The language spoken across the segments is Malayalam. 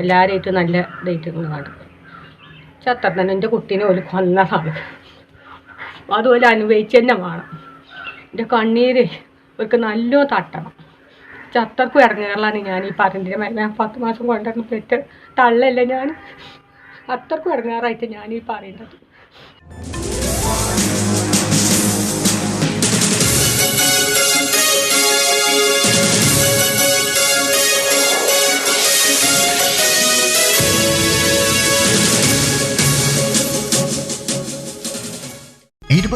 എല്ലാവരുമായിട്ട് നല്ല ഡേറ്റ് കണ്ടു ചത്ത തന്നെ എന്റെ കുട്ടീനെ ഒരു കൊന്നതാണ്. അതുപോലെ അനുഭവിച്ച് തന്നെ വേണം. എന്റെ കണ്ണീര് അവർക്ക് നല്ലോ തട്ടണം. ചത്തർക്കും ഇറങ്ങാറിലാണ് ഞാൻ ഈ പറഞ്ഞിട്ട് ഞാൻ പത്ത് മാസം കൊണ്ടുവരുന്ന പെറ്റ് തള്ളല്ല ഞാൻ അത്രക്കും ഇറങ്ങാറായിട്ട് ഞാൻ ഈ പറയുന്നത്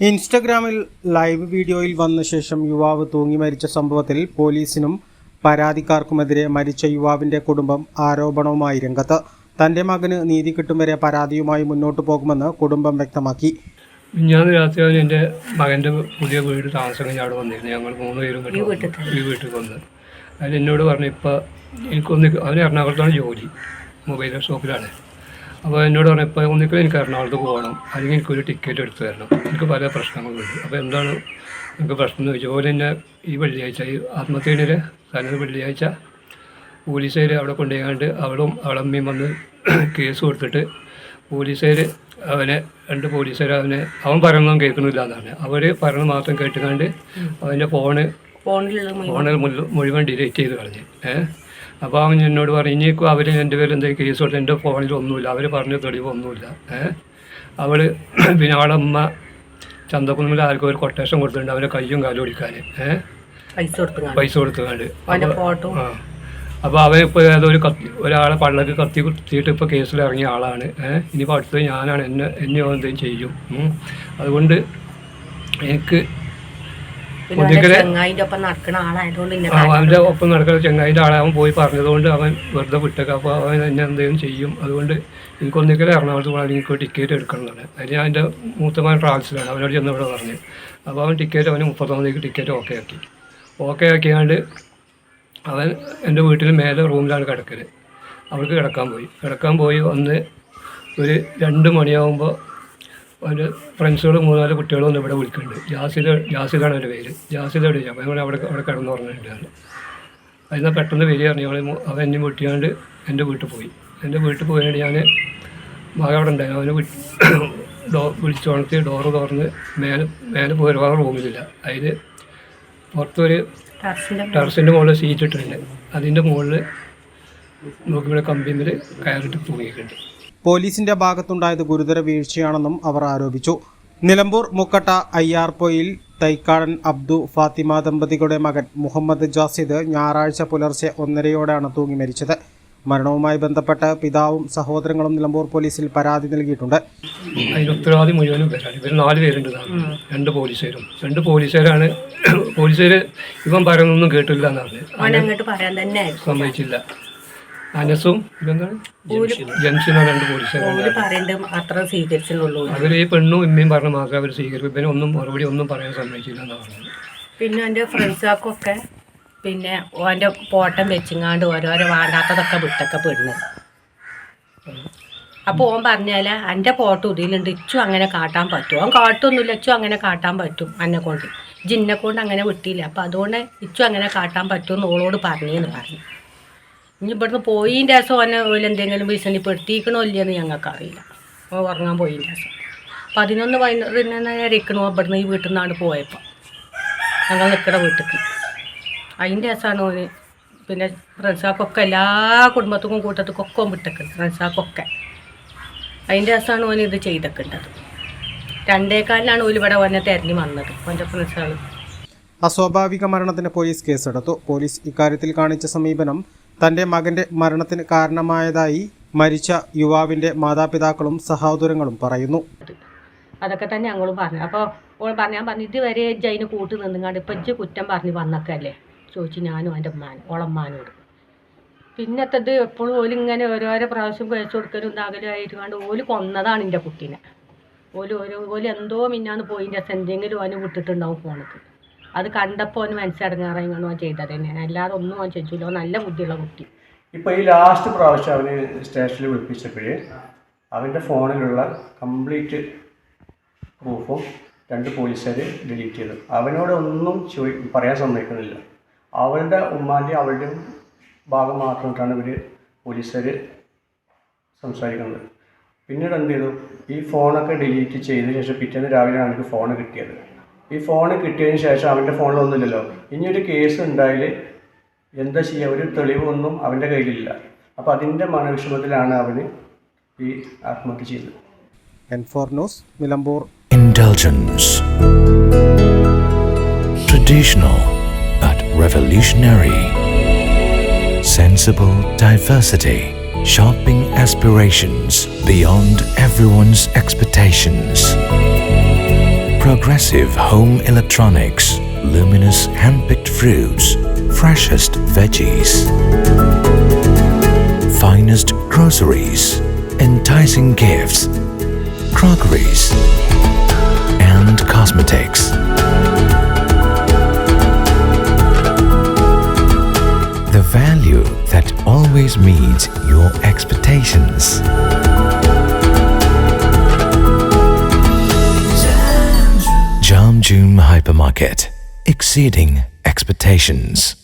ഇൻസ്റ്റഗ്രാമിൽ ലൈവ് വീഡിയോയിൽ വന്ന ശേഷം യുവാവ് തൂങ്ങി മരിച്ച സംഭവത്തിൽ പോലീസിനും പരാതിക്കാർക്കുമെതിരെ മരിച്ച യുവാവിന്റെ കുടുംബം ആരോപണവുമായി രംഗത്ത്. തന്റെ മകന് നീതി കിട്ടും വരെ പരാതിയുമായി മുന്നോട്ടു പോകുമെന്ന് കുടുംബം വ്യക്തമാക്കി. ഞാൻ രാത്രി അവൻ എന്റെ മകന്റെ പുതിയ വീട് താമസം കഴിഞ്ഞ് അവിടെ വന്നിരുന്നു. ഞങ്ങൾ മൂന്ന് പേരും ഈ വീട്ടിൽ വന്ന്. അതിൽ എന്നോട് പറഞ്ഞു ഇപ്പം എനിക്കൊന്ന് അവന് എറണാകുളത്താണ് ജോലി. മൊബൈൽ ഷോപ്പിലാണ്. അപ്പോൾ എന്നോട് പറഞ്ഞു ഇപ്പോൾ ഒന്നിക്കൽ എനിക്ക് എറണാകുളത്ത് പോകണം. അല്ലെങ്കിൽ എനിക്കൊരു ടിക്കറ്റ് എടുത്ത് തരണം. എനിക്ക് പല പ്രശ്നങ്ങളുണ്ട് അപ്പോൾ എന്താണ് എനിക്ക് പ്രശ്നം എന്ന് ചോദിച്ചാൽ പോലെ തന്നെ ഈ വെള്ളിയാഴ്ച ഈ ആത്മഹത്യയുടെ തലേ വെള്ളിയാഴ്ച പോലീസുകാർ അവിടെ കൊണ്ടുപോയാണ്ട് അവളും അവളമ്മയും വന്ന് കേസ് കൊടുത്തിട്ട് പോലീസുകാർ അവനെ രണ്ട് പോലീസുകാർ അവനെ അവൻ പറയുന്നതും കേൾക്കുന്നില്ല എന്നാണ്. അവർ പറയുന്നത് മാത്രം കേട്ടുകൊണ്ട് അവന്റെ ഫോണ് ഫോണിൽ മുഴു- മുഴുവൻ ഡിലീറ്റ് ചെയ്ത് കളഞ്ഞ്. ഏഹ്? അപ്പോൾ അവൻ എന്നോട് പറഞ്ഞു ഇനിയിപ്പോൾ അവർ എന്റെ പേര് എന്തെങ്കിലും കേസ് കൊടുത്ത് എന്റെ ഫോണിൽ ഒന്നുമില്ല. അവർ പറഞ്ഞ തെളിവൊന്നുമില്ല ഏഹ് അവൾ പിന്നെ അവളെ അമ്മ ചന്തക്കുന്നിൽ ആർക്കും ഒരു കൊട്ടേഷൻ കൊടുത്തിട്ടുണ്ട്. അവരെ കയ്യും കാലും ഓടിക്കാൻ ഏഹ് പൈസ കൊടുത്തു പൈസ കൊടുത്തുകൊണ്ട് അപ്പോൾ അവൻ ഇപ്പോൾ ഏതോ ഒരു കത്തി ഒരാളെ പള്ളക്ക് കത്തി കുത്തിയിട്ട് ഇപ്പോൾ കേസിൽ ഇറങ്ങിയ ആളാണ്. ഏഹ് ഇനിയിപ്പോൾ അടുത്തത് ഞാനാണ്. എന്നെ എന്നെ എന്തെങ്കിലും ചെയ്യും. അതുകൊണ്ട് എനിക്ക് ഒപ്പം നടക്കുന്ന ആളായതുകൊണ്ട് അവന്റെ ഒപ്പം നടക്കുന്ന ചെങ്ങായിന്റെ ആളെ അവൻ പോയി പറഞ്ഞതുകൊണ്ട് അവൻ വെറുതെ വിട്ടേക്ക. അപ്പോൾ അവൻ എന്നെ എന്തെങ്കിലും ചെയ്യും. അതുകൊണ്ട് എനിക്കൊന്നിക്കലും എറണാകുളത്ത് പോകണം എനിക്ക് ടിക്കറ്റ് എടുക്കണം എന്നാണ് അതിന് ഞാൻ എന്റെ മൂത്തമാൻ ട്രാവൽസിലാണ് അവനോട് ചെന്ന് ഇവിടെ പറഞ്ഞു. അപ്പോൾ അവൻ ടിക്കറ്റ് അവന് മുപ്പത്തൊന്നിലേക്ക് ടിക്കറ്റ് ഓക്കെ ആക്കി. ഓക്കെ ആക്കിയാണ്ട് അവൻ എന്റെ വീട്ടിൽ മേലെ റൂമിലാണ് കിടക്കൽ അവൾക്ക് കിടക്കാൻ പോയി. കിടക്കാൻ പോയി വന്ന് ഒരു രണ്ട് മണിയാകുമ്പോൾ അവന്റെ ഫ്രണ്ട്സുകൾ മൂന്നാൽ കുട്ടികളും ഒന്ന് ഇവിടെ വിളിക്കുന്നുണ്ട്. ജാസിലെ ജാസിലാണ് എന്റെ പേര്. ജാസിലെ എവിടെ ഞാൻ ഞങ്ങൾ അവിടെ അവിടെ കിടന്നു പറഞ്ഞിട്ടുണ്ടായിരുന്നു അതിന് പെട്ടെന്ന് വരിക പറഞ്ഞു ഞങ്ങൾ അവൻ എന്നെ വിട്ടിയാണ്ട് എന്റെ വീട്ടിൽ പോയി. എന്റെ വീട്ടിൽ പോയിട്ട് ഞാൻ മകൻ അവിടെ ഉണ്ടായിരുന്നു. അവനെ ഡോ വിളിച്ചുണർത്തി ഡോറ് തുറന്ന് മേലെ മേലെ പോയി ഒരുപാട് റൂമിലില്ല. അതിൽ പുറത്തൊരു ടെറസിന്റെ മുകളിൽ. സീറ്റ് ഇട്ടിട്ടുണ്ട്. അതിന്റെ മുകളിൽ നോക്കി ഇവിടെ കമ്പിയിൽ കയറിട്ട് തൂങ്ങിയിട്ടുണ്ട്. പോലീസിന്റെ ഭാഗത്തുണ്ടായത് ഗുരുതര വീഴ്ചയാണെന്നും അവർ ആരോപിച്ചു. നിലമ്പൂർ മുക്കട്ട അയ്യാർപ്പൊയിൽ തൈക്കാടൻ അബ്ദു ഫാത്തിമ ദമ്പതികളുടെ മകൻ മുഹമ്മദ് ജാസിദ് ഞായറാഴ്ച പുലർച്ചെ ഒന്നരയോടെയാണ് തൂങ്ങി മരിച്ചത്. മരണവുമായി ബന്ധപ്പെട്ട് പിതാവും സഹോദരങ്ങളും നിലമ്പൂർ പോലീസിൽ പരാതി നൽകിയിട്ടുണ്ട്. ഉത്തരവാദി മുഴുവനും പരാതി ഇവർ നാല് പേരുണ്ട് രണ്ട് പോലീസുകാരും. രണ്ട് പോലീസുകാരാണ്. പോലീസുകാർ ഇവൻ പറയുന്നൊന്നും കേട്ടില്ല എന്നാണ്. അവൻ അങ്ങോട്ട് പറയാൻ തന്നെ ആയിരിക്കും സമ്മതിച്ചില്ല. അനസും ഇതെന്താണ്? രണ്ട് പോലീസുകാരുണ്ട് അത്ര സ്വീകരിച്ചുള്ളൂ അവർ ഈ പെണ്ണും ഉമ്മയും പറഞ്ഞ മാത്രമേ അവർ സ്വീകരിക്കും. പിന്നെ ഒന്നും മറുപടി ഒന്നും പറയാൻ സമ്മതിച്ചില്ല എന്നാണ് പറഞ്ഞത്. പിന്നെ എന്റെ ഫ്രണ്ട്സുകാർക്കൊക്കെ പിന്നെ ഓന്റെ പോട്ടം വെച്ചിങ്ങാണ്ട് ഓരോരോ വേണ്ടാത്തതൊക്കെ വിട്ടൊക്കെ പെണ്ണ് അപ്പോൾ ഓൻ പറഞ്ഞാൽ എന്റെ പോട്ട് ഇതിലുണ്ട്. ഇച്ചു അങ്ങനെ കാട്ടാൻ പറ്റും. ഓൻ കാട്ടൊന്നുമില്ല. ഇച്ചു അങ്ങനെ കാട്ടാൻ പറ്റും എന്നെ കൊണ്ട്. ജിന്നെ കൊണ്ട് അങ്ങനെ വിട്ടില്ല. അപ്പം അതുകൊണ്ട് ഇച്ചു അങ്ങനെ കാട്ടാൻ പറ്റുമെന്ന് ഓളോട് പറഞ്ഞേന്ന് പറഞ്ഞു. ഇനി ഇവിടുന്ന് പോയിന്റെ ദിവസം ഓനെ ഓയിൽ എന്തെങ്കിലും ഭീഷണിപ്പെടുത്തിക്കണോ ഇല്ലയെന്ന് ഞങ്ങൾക്കറിയില്ല. ഓ ഉറങ്ങാൻ പോയിന്റെ ദിവസം പതിനൊന്ന് പതിനൊന്നര ഇരിക്കണോ ഇവിടുന്ന് ഈ വീട്ടിൽ നിന്നാണ് പോയപ്പോൾ ഞങ്ങൾ നിൽക്കണ വീട്ടിൽ അതിന്റെ ദിവസമാണ് ഓന് പിന്നെ ഫ്രണ്ട്സാക്കൊക്കെ എല്ലാ കുടുംബത്തിനും കൂട്ടത്തിക്കൊക്കെ ഓൻ വിട്ടേക്കുന്നത് ഫ്രണ്ട്സാക്കൊക്കെ. അതിന്റെ ദിവസമാണ് ഓൻ ഇത് ചെയ്തേക്കേണ്ടത്. രണ്ടേക്കാലിനാണ് ഓൽ ഇവിടെ ഓനെ തിരഞ്ഞു വന്നത് ഓന്റെ ഫ്രണ്ട്സുകൾ അസ്വാഭാവിക മരണത്തിന് പോലീസ് കേസെടുത്തു. പോലീസ് ഇക്കാര്യത്തിൽ കാണിച്ച സമീപനം തന്റെ മകന്റെ മരണത്തിന് കാരണമായതായി മരിച്ച യുവാവിന്റെ മാതാപിതാക്കളും സഹോദരങ്ങളും പറയുന്നു. അതൊക്കെ തന്നെ ഞങ്ങളും പറഞ്ഞു. അപ്പോൾ ഓൾ പറഞ്ഞു ഞാൻ പറഞ്ഞു ഇതുവരെ അതിന് കൂട്ട് നിന്നുങ്ങാണ്ട് ഇപ്പം ഇജ്ജ് കുറ്റം പറഞ്ഞ് വന്നക്കല്ലേ അല്ലേ ചോദിച്ചു ഞാനും എന്റെ ഉമ്മാനും ഓളമ്മാനോട് പിന്നത്തത് എപ്പോഴും ഓൽ ഇങ്ങനെ ഓരോരോ പ്രാവശ്യം കേസ് കൊടുക്കലും ഇതാകലും ആയിട്ട് കണ്ട് ഓൽ കൊന്നതാണ് എന്റെ കുട്ടീനെ. ഓൽ ഓരോ ഓൽ എന്തോ മിന്നാന്ന് പോയിന്റെ എന്തെങ്കിലും ഓന് വിട്ടിട്ടുണ്ടാവും ഫോണിക്ക്. അത് കണ്ടപ്പോൾ അവന് മനസ്സടങ്ങാറായി കൊണ്ട് ഓൻ ചെയ്തത് തന്നെയാണ്. അല്ലാതെ ഒന്നും അവൻ ചോദിച്ചില്ല നല്ല ബുദ്ധിയുള്ള കുട്ടി. ഇപ്പോൾ ഈ ലാസ്റ്റ് പ്രാവശ്യം അവന് സ്റ്റേഷനിൽ വിളിപ്പിച്ചപ്പോഴേ അവന്റെ ഫോണിലുള്ള കംപ്ലീറ്റ് പ്രൂഫും രണ്ട് പോലീസുകാർ ഡിലീറ്റ് ചെയ്തു. അവനോട് ഒന്നും ചോദി പറയാൻ സമ്മതിക്കുന്നില്ല. അവളുടെ ഉമ്മാന്റെയും അവളുടെയും ഭാഗം മാത്രമായിട്ടാണ് ഇവർ പോലീസുകാർ സംസാരിക്കുന്നത്. പിന്നീട് എന്ത് ചെയ്തു? ഈ ഫോണൊക്കെ ഡിലീറ്റ് ചെയ്തതിന് ശേഷം പിറ്റേന്ന് രാവിലെയാണ് എനിക്ക് ഫോൺ കിട്ടിയത്. ഈ ഫോൺ കിട്ടിയതിന് ശേഷം അവന്റെ ഫോണിലൊന്നുമില്ലല്ലോ ഇനിയൊരു കേസ് ഉണ്ടായാൽ എന്താ ചെയ്യുക ഒരു തെളിവൊന്നും അവന്റെ കയ്യിലില്ല അപ്പോൾ അതിന്റെ മനവിഷമത്തിലാണ് അവന് ഈ ആത്മഹത്യ ചെയ്തത് N four news Nilambur Indulgence. Traditional but revolutionary. Sensible diversity. Shopping aspirations beyond everyone's expectations. Progressive home electronics. Luminous hand-picked fruits. Freshest veggies. Finest groceries. Enticing gifts. Crockeries June Hypermarket, exceeding expectations.